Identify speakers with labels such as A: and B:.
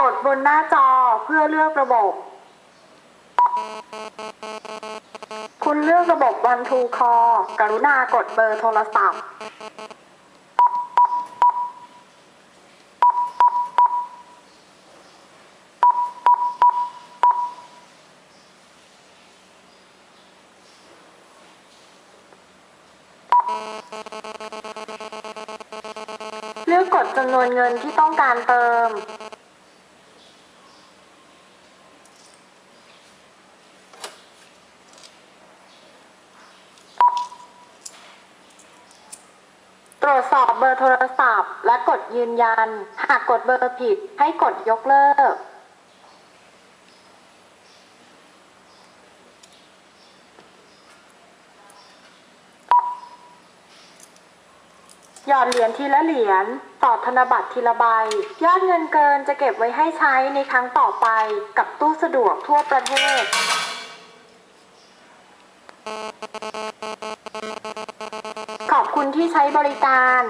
A: กดบนหน้าจอเพื่อเลือกระบบ คุณเลือกระบบ One to Call กรุณากดเบอร์โทรศัพท์ เลือกกดจำนวนเงินที่ต้องการเติม ตรวจสอบเบอร์โทรศัพท์ และกดยืนยัน หากกดเบอร์ผิดให้กดยกเลิก หยอดเหรียญทีละเหรียญต่อธนบัตรทีละใบ ยอดเงินเกินจะเก็บไว้ให้ใช้ในครั้งต่อไปกับตู้สะดวกทั่วประเทศ ที่ใช้บริการ